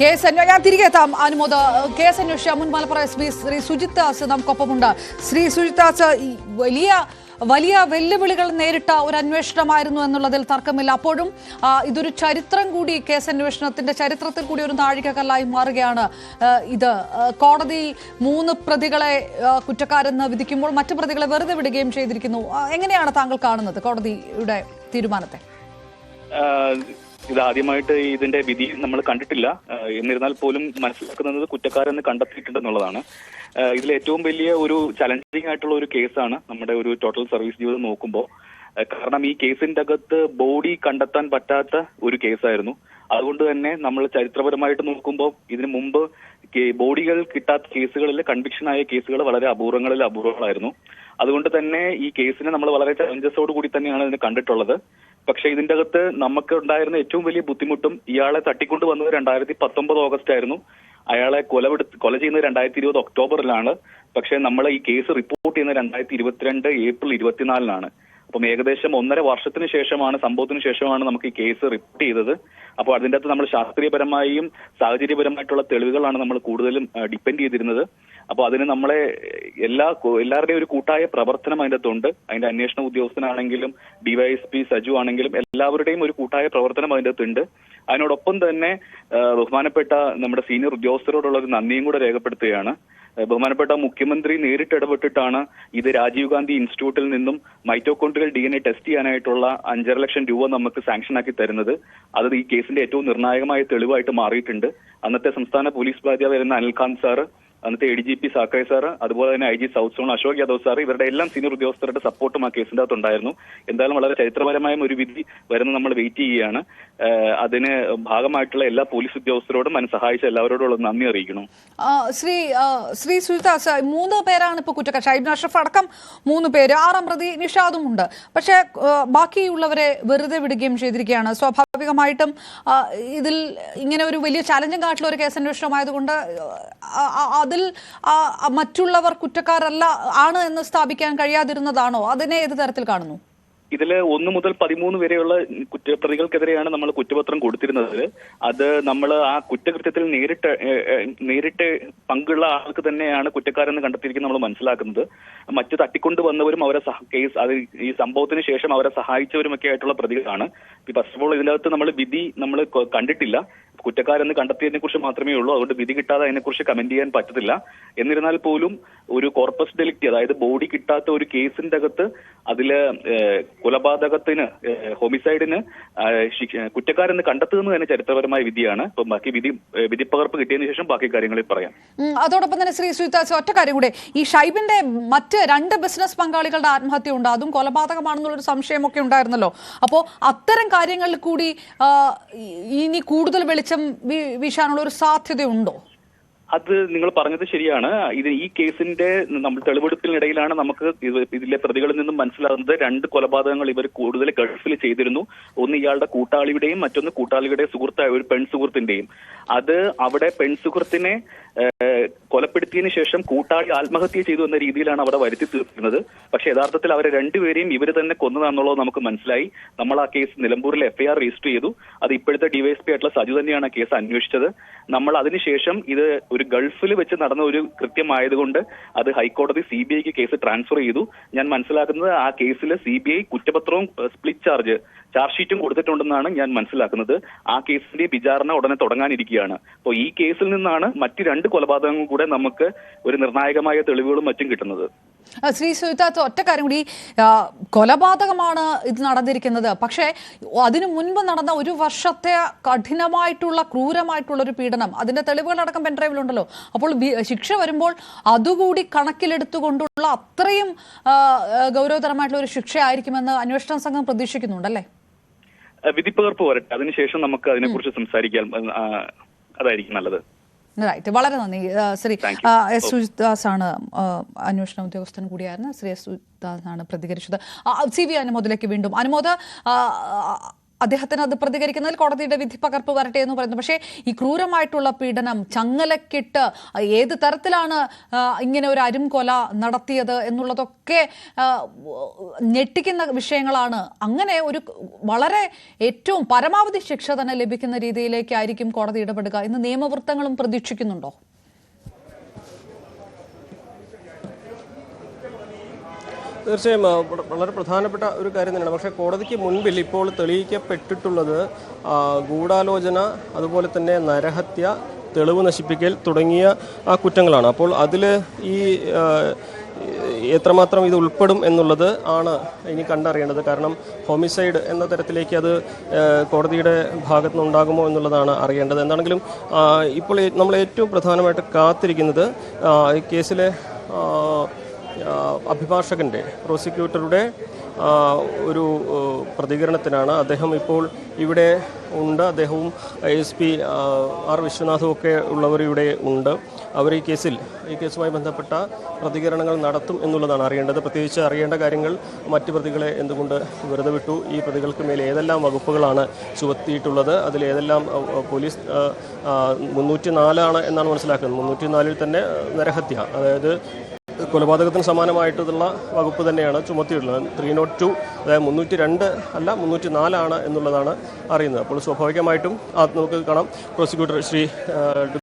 Case അന്വേ- ഞാൻ തിരികെ എത്താം. അനുമോദ കേസ് അന്വേഷിച്ച മുൻ മലപ്പുറം എസ് പി ശ്രീ സുജിത് ദാസ് നമുക്കൊപ്പമുണ്ട്. ശ്രീ സുജിത് ദാസ് വലിയ വലിയ വെല്ലുവിളികൾ നേരിട്ട ഒരു അന്വേഷണമായിരുന്നു എന്നുള്ളതിൽ തർക്കമില്ല. അപ്പോഴും ഇതൊരു ചരിത്രം കൂടി കേസ് അന്വേഷണത്തിന്റെ ചരിത്രത്തിൽ കൂടി ഒരു നാഴികക്കല്ലായി മാറുകയാണ്. ഇത് കോടതി മൂന്ന് പ്രതികളെ കുറ്റക്കാരെന്ന് വിധിക്കുമ്പോൾ മറ്റു പ്രതികളെ വെറുതെ വിടുകയും ചെയ്തിരിക്കുന്നു. എങ്ങനെയാണ് താങ്കൾ കാണുന്നത് കോടതിയുടെ തീരുമാനത്തെ? ആഹ് ഇത് ആദ്യമായിട്ട് ഇതിന്റെ വിധി നമ്മൾ കണ്ടിട്ടില്ല. എന്നിരുന്നാൽ പോലും മനസ്സിലാക്കുന്നത് കുറ്റക്കാരെന്ന് കണ്ടെത്തിയിട്ടുണ്ടെന്നുള്ളതാണ്. ഇതിൽ ഏറ്റവും വലിയ ഒരു ചലഞ്ചിങ് ആയിട്ടുള്ള ഒരു കേസാണ് നമ്മുടെ ഒരു ടോട്ടൽ സർവീസ് ജീവിതം നോക്കുമ്പോൾ കാരണം ഈ കേസിന്റെ അകത്ത് ബോഡി കണ്ടെത്താൻ പറ്റാത്ത ഒരു കേസായിരുന്നു. അതുകൊണ്ട് തന്നെ നമ്മൾ ചരിത്രപരമായിട്ട് നോക്കുമ്പോൾ ഇതിനു മുമ്പ് ബോഡികൾ കിട്ടാത്ത കേസുകളിൽ കൺവിക്ഷൻ ആയ കേസുകൾ വളരെ അപൂർവങ്ങളിൽ അപൂർവങ്ങളായിരുന്നു. അതുകൊണ്ട് തന്നെ ഈ കേസിനെ നമ്മൾ വളരെ ചലഞ്ചസോട് കൂടി തന്നെയാണ് ഇതിനെ കണ്ടിട്ടുള്ളത്. പക്ഷെ ഇതിന്റെ അകത്ത് നമുക്ക് ഉണ്ടായിരുന്ന ഏറ്റവും വലിയ ബുദ്ധിമുട്ടും ഇയാളെ തട്ടിക്കൊണ്ട് വന്നത് രണ്ടായിരത്തി പത്തൊമ്പത് ഓഗസ്റ്റ് ആയിരുന്നു. അയാളെ കൊലപ്പെടുത്തി കൊല ചെയ്യുന്നത് രണ്ടായിരത്തി ഇരുപത് ഒക്ടോബറിലാണ്. പക്ഷെ നമ്മൾ ഈ കേസ് റിപ്പോർട്ട് ചെയ്യുന്നത് രണ്ടായിരത്തി ഇരുപത്തിരണ്ട് ഏപ്രിൽ ഇരുപത്തിനാലിനാണ്. അപ്പം ഏകദേശം ഒന്നര വർഷത്തിന് ശേഷമാണ് സംഭവത്തിന് ശേഷമാണ് നമുക്ക് ഈ കേസ് റിപ്പോർട്ട് ചെയ്തത്. അപ്പോൾ അതിന്റെ അകത്ത് നമ്മൾ ശാസ്ത്രീയപരമായും സാഹചര്യപരമായിട്ടുള്ള തെളിവുകളാണ് നമ്മൾ കൂടുതലും ഡിപ്പെൻഡ് ചെയ്തിരുന്നത്. അപ്പോൾ അതിന് നമ്മളെ എല്ലാ എല്ലാവരുടെയും ഒരു കൂട്ടായ പ്രവർത്തനം അതിന്റെ അകത്തുണ്ട് അതിന്റെ അന്വേഷണ ഉദ്യോഗസ്ഥനാണെങ്കിലും ഡിവൈഎസ്പി സജു ആണെങ്കിലും എല്ലാവരുടെയും ഒരു കൂട്ടായ പ്രവർത്തനം അതിന്റെ അകത്തുണ്ട് അതിനോടൊപ്പം തന്നെ ബഹുമാനപ്പെട്ട നമ്മുടെ സീനിയർ ഉദ്യോഗസ്ഥരോടുള്ള ഒരു നന്ദിയും കൂടെ രേഖപ്പെടുത്തുകയാണ്. ബഹുമാനപ്പെട്ട മുഖ്യമന്ത്രി നേരിട്ട് ഇടപെട്ടിട്ടാണ് ഇത് രാജീവ് ഗാന്ധി ഇൻസ്റ്റിറ്റ്യൂട്ടിൽ നിന്നും mitochondrial D N A test ചെയ്യാനായിട്ടുള്ള അഞ്ചര ലക്ഷം രൂപ നമുക്ക് സാങ്ഷൻ ആക്കി തരുന്നത്. അത് ഈ കേസിന്റെ ഏറ്റവും നിർണായകമായ തെളിവായിട്ട് മാറിയിട്ടുണ്ട്. അന്നത്തെ സംസ്ഥാന പോലീസ് ബാധ്യതായിരുന്ന അനിൽഖാൻ സാറ് അന്നത്തെ A D G P Sakhare sir അതുപോലെ തന്നെ I G south zone Ashok Yadav sir ഇവരുടെ എല്ലാം സീനിയർ ഉദ്യോഗസ്ഥരുടെ സപ്പോർട്ടും ആ കേസിന്റെ അകത്തുണ്ടായിരുന്നു. എന്തായാലും വളരെ ചരിത്രപരമായ ഒരു വിധി വരുന്ന നമ്മൾ വെയിറ്റ് ചെയ്യുകയാണ്. അതിന് ഭാഗമായിട്ടുള്ള എല്ലാ പോലീസ് ഉദ്യോഗസ്ഥരോടും അതിന് സഹായിച്ച എല്ലാവരോടും നന്ദി അറിയിക്കണം ശ്രീ ശ്രീ സുജിതാസ് മൂന്ന് പേരാണ് ഇപ്പോൾ കുറ്റക്കാർ. ഷൈബ് അഷ്റഫ് അടക്കം മൂന്ന് പേര്. ആറാം പ്രതി നിഷാദും ഉണ്ട്. പക്ഷേ ബാക്കിയുള്ളവരെ വെറുതെ വിടുകയും ചെയ്തിരിക്കുകയാണ്. സ്വാഭാവികമായിട്ടും ഇതിൽ ഇങ്ങനെ ഒരു വലിയ ചലഞ്ചും കാട്ടിലുള്ള ഒരു കേസ് അന്വേഷണമായതുകൊണ്ട് ആ, ആ, അതിൽ മറ്റുള്ളവർ കുറ്റക്കാരല്ല ആണ് എന്ന് സ്ഥാപിക്കാൻ കഴിയാതിരുന്നതാണോ? അതിനെ ഏത് തരത്തിൽ കാണുന്നു? ഇതിൽ ഒന്ന് മുതൽ പതിമൂന്ന് വരെയുള്ള കുറ്റപ്രതികൾക്കെതിരെയാണ് നമ്മൾ കുറ്റപത്രം കൊടുത്തിരുന്നത്. അത് നമ്മൾ ആ കുറ്റകൃത്യത്തിൽ നേരിട്ട് നേരിട്ട് പങ്കുള്ള ആൾക്ക് തന്നെയാണ് കുറ്റക്കാരെന്ന് കണ്ടെത്തിയിരിക്കുന്നത് നമ്മൾ മനസ്സിലാക്കുന്നത്. മറ്റു തട്ടിക്കൊണ്ട് വന്നവരും അവരെ കേസ് അത് ഈ സംഭവത്തിന് ശേഷം അവരെ സഹായിച്ചവരും ഒക്കെ ആയിട്ടുള്ള പ്രതികളാണ്. ഫസ്റ്റ് ഓഫ് ഓൾ ഇതിനകത്ത് നമ്മൾ വിധി നമ്മൾ കണ്ടിട്ടില്ല. കുറ്റക്കാരെന്ന് കണ്ടെത്തിയതിനെ കുറിച്ച് മാത്രമേ ഉള്ളൂ. അതുകൊണ്ട് വിധി കിട്ടാതെ അതിനെക്കുറിച്ച് കമന്റ് ചെയ്യാൻ പറ്റത്തില്ല. എന്നിരുന്നാൽ പോലും ഒരു കോർപ്പസ് ഡെലിക്റ്റ് അതായത് ബോഡി കിട്ടാത്ത ഒരു കേസിന്റെ അകത്ത് അതിൽ കൊലപാതകത്തിന് ഹോമിസൈഡിന് കുറ്റക്കാരെന്ന് കണ്ടെത്തുന്നത് തന്നെ ചരിത്രപരമായ വിധിയാണ്. അപ്പം ബാക്കി വിധി വിധിപ്പകർപ്പ് കിട്ടിയതിനു ശേഷം ബാക്കി കാര്യങ്ങളിൽ പറയാം. അതോടൊപ്പം തന്നെ ശ്രീ സുജിതാസ് ഒറ്റ കാര്യം കൂടെ. ഈ ഷൈബിന്റെ മറ്റ് രണ്ട് ബിസിനസ് പങ്കാളികളുടെ ആത്മഹത്യ ഉണ്ട്. അതും കൊലപാതകമാണെന്നുള്ളൊരു സംശയമൊക്കെ ഉണ്ടായിരുന്നല്ലോ. അപ്പോൾ അത്തരം കാര്യങ്ങളിൽ കൂടി ഇനി കൂടുതൽ വെളിച്ചം വീ- വീശാനുള്ള ഒരു സാധ്യതയുണ്ടോ? അത് നിങ്ങൾ പറഞ്ഞത് ശരിയാണ്. ഇത് ഈ കേസിന്റെ നമ്മൾ തെളിവെടുപ്പിനിടയിലാണ് നമുക്ക് ഇത് ഇതിലെ പ്രതികളിൽ നിന്നും മനസ്സിലാകുന്നത്. രണ്ട് കൊലപാതകങ്ങൾ ഇവർ കൂടുതൽ ഗൾഫിൽ ചെയ്തിരുന്നു. ഒന്ന് ഇയാളുടെ കൂട്ടാളിയുടെയും മറ്റൊന്ന് കൂട്ടാളിയുടെ സുഹൃത്തായ ഒരു പെൺസുഹൃത്തിന്റെയും. അത് അവിടെ പെൺ സുഹൃത്തിനെ ഏഹ്, കൊലപ്പെടുത്തിയതിനു ശേഷം കൂട്ടാളി ആത്മഹത്യ ചെയ്തു എന്ന രീതിയിലാണ് അവിടെ വരുത്തി തീർക്കുന്നത്. പക്ഷെ യഥാർത്ഥത്തിൽ അവരെ രണ്ടുപേരെയും ഇവർ തന്നെ കൊന്നതാണെന്നുള്ളത് നമുക്ക് മനസ്സിലായി. നമ്മൾ ആ കേസ് നിലമ്പൂരിൽ എഫ്ഐആർ രജിസ്റ്റർ ചെയ്തു. അത് ഇപ്പോഴത്തെ ഡിവൈഎസ്പി ആയിട്ടുള്ള സജു തന്നെയാണ് ആ കേസ് അന്വേഷിച്ചത്. നമ്മൾ അതിനുശേഷം ഇത് ഒരു ഗൾഫിൽ വെച്ച് നടന്ന ഒരു കൃത്യമായതുകൊണ്ട് അത് ഹൈക്കോടതി സി ബി ഐക്ക് കേസ് ട്രാൻസ്ഫർ ചെയ്തു. ഞാൻ മനസ്സിലാക്കുന്നത് ആ കേസിൽ സി ബി ഐ കുറ്റപത്രവും സ്പ്ലിറ്റ് ചാർജ് ചാർജ് ഷീറ്റും കൊടുത്തിട്ടുണ്ടെന്നാണ് ഞാൻ മനസ്സിലാക്കുന്നത്. ആ കേസിന്റെ വിചാരണ ഉടനെ തുടങ്ങാനിരിക്കുകയാണ്. അപ്പോൾ ഈ കേസിൽ നിന്നാണ് മറ്റ് രണ്ട് കൊലപാതകങ്ങൾ കൂടെ നമുക്ക് ഒരു നിർണായകമായ തെളിവുകളും മറ്റും കിട്ടുന്നത്. ശ്രീ സുജിതാസ് ഒറ്റ കാര്യം കൂടി. കൊലപാതകമാണ് ഇത് നടന്നിരിക്കുന്നത്. പക്ഷേ അതിനു മുൻപ് നടന്ന ഒരു വർഷത്തെ കഠിനമായിട്ടുള്ള ക്രൂരമായിട്ടുള്ള ഒരു പീഡനം. അതിന്റെ തെളിവുകൾ തെളിവുകളടക്കം പെൻഡ്രൈവിലുണ്ടല്ലോ അപ്പോൾ ശിക്ഷ വരുമ്പോൾ അതുകൂടി കണക്കിലെടുത്തുകൊണ്ടുള്ള അത്രയും ഗൗരവതരമായിട്ടുള്ള ഒരു ശിക്ഷ ആയിരിക്കുമെന്ന് അന്വേഷണ സംഘം പ്രതീക്ഷിക്കുന്നുണ്ടല്ലേ? വിധിപ്പകർപ്പ് വരട്ടെ. അതിനുശേഷം നമുക്ക് അതിനെക്കുറിച്ച് സംസാരിക്കാം. അതായിരിക്കും നല്ലത്. റൈറ്റ് വളരെ നന്ദി. ശ്രീ എസ് സുജിദാസ് ആണ് അന്വേഷണ ഉദ്യോഗസ്ഥൻ കൂടിയായിരുന്നു. ശ്രീ എസ് സുജിദാസ് ആണ് പ്രതികരിച്ചത് സി വി അനുമോദിലേക്ക് വീണ്ടും. അനുമോദ അദ്ദേഹത്തിന് അത് പ്രതികരിക്കുന്നതിൽ കോടതിയുടെ വിധി പകർപ്പ് വരട്ടെ എന്ന് പറയുന്നു. പക്ഷേ ഈ ക്രൂരമായിട്ടുള്ള പീഡനം ചങ്ങലക്കിട്ട് ഏത് തരത്തിലാണ് ഇങ്ങനെ ഒരു അരുംകൊല നടത്തിയത് എന്നുള്ളതൊക്കെ ഞെട്ടിക്കുന്ന വിഷയങ്ങളാണ്. അങ്ങനെ ഒരു വളരെ ഏറ്റവും പരമാവധി ശിക്ഷ തന്നെ ലഭിക്കുന്ന രീതിയിലേക്കായിരിക്കും കോടതി ഇടപെടുക എന്ന് നിയമവൃത്തങ്ങളും പ്രതീക്ഷിക്കുന്നുണ്ടോ? തീർച്ചയായും വളരെ പ്രധാനപ്പെട്ട ഒരു കാര്യം തന്നെയാണ്. പക്ഷേ കോടതിക്ക് മുൻപിൽ ഇപ്പോൾ തെളിയിക്കപ്പെട്ടിട്ടുള്ളത് ഗൂഢാലോചന അതുപോലെ തന്നെ നരഹത്യ തെളിവ് നശിപ്പിക്കൽ തുടങ്ങിയ ആ കുറ്റങ്ങളാണ്. അപ്പോൾ അതിൽ ഈ എത്രമാത്രം ഇത് ഉൾപ്പെടും എന്നുള്ളത് ആണ് ഇനി കണ്ടറിയേണ്ടത്. കാരണം ഹോമിസൈഡ് എന്ന തരത്തിലേക്ക് അത് കോടതിയുടെ ഭാഗത്തു നിന്നുണ്ടാകുമോ എന്നുള്ളതാണ് അറിയേണ്ടത്. എന്താണെങ്കിലും ഇപ്പോൾ നമ്മൾ ഏറ്റവും പ്രധാനമായിട്ട് കാത്തിരിക്കുന്നത് കേസിലെ അഭിഭാഷകന്റെ പ്രോസിക്യൂട്ടറുടെ ഒരു പ്രതികരണത്തിനാണ് അദ്ദേഹം ഇപ്പോൾ ഇവിടെ ഉണ്ട്. അദ്ദേഹവും എസ് പി ആർ വിശ്വനാഥും ഒക്കെ ഉള്ളവർ ഇവിടെ ഉണ്ട്. അവർ ഈ കേസിൽ ഈ കേസുമായി ബന്ധപ്പെട്ട പ്രതികരണങ്ങൾ നടത്തും എന്നുള്ളതാണ് അറിയേണ്ടത്. പ്രത്യേകിച്ച് അറിയേണ്ട കാര്യങ്ങൾ മറ്റ് പ്രതികളെ എന്തുകൊണ്ട് വെറുതെ വിട്ടു? ഈ പ്രതികൾക്ക് മേൽ ഏതെല്ലാം വകുപ്പുകളാണ് ചുമത്തിയിട്ടുള്ളത് ആ, പോലീസ് മുന്നൂറ്റി നാലാണ് എന്നാണ് മനസ്സിലാക്കുന്നത്. മുന്നൂറ്റി നാലിൽ തന്നെ നരഹത്യ അതായത് കൊലപാതകത്തിന് സമാനമായിട്ടുള്ള വകുപ്പ് തന്നെയാണ് ചുമത്തിയിട്ടുള്ളത്. ത്രീ നോട്ട് ടു അതായത് മുന്നൂറ്റി രണ്ട് അല്ല മുന്നൂറ്റി നാലാണ് എന്നുള്ളതാണ് അറിയുന്നത്. അപ്പോൾ സ്വാഭാവികമായിട്ടും നമുക്ക് കാണാം. പ്രോസിക്യൂട്ടർ ശ്രീ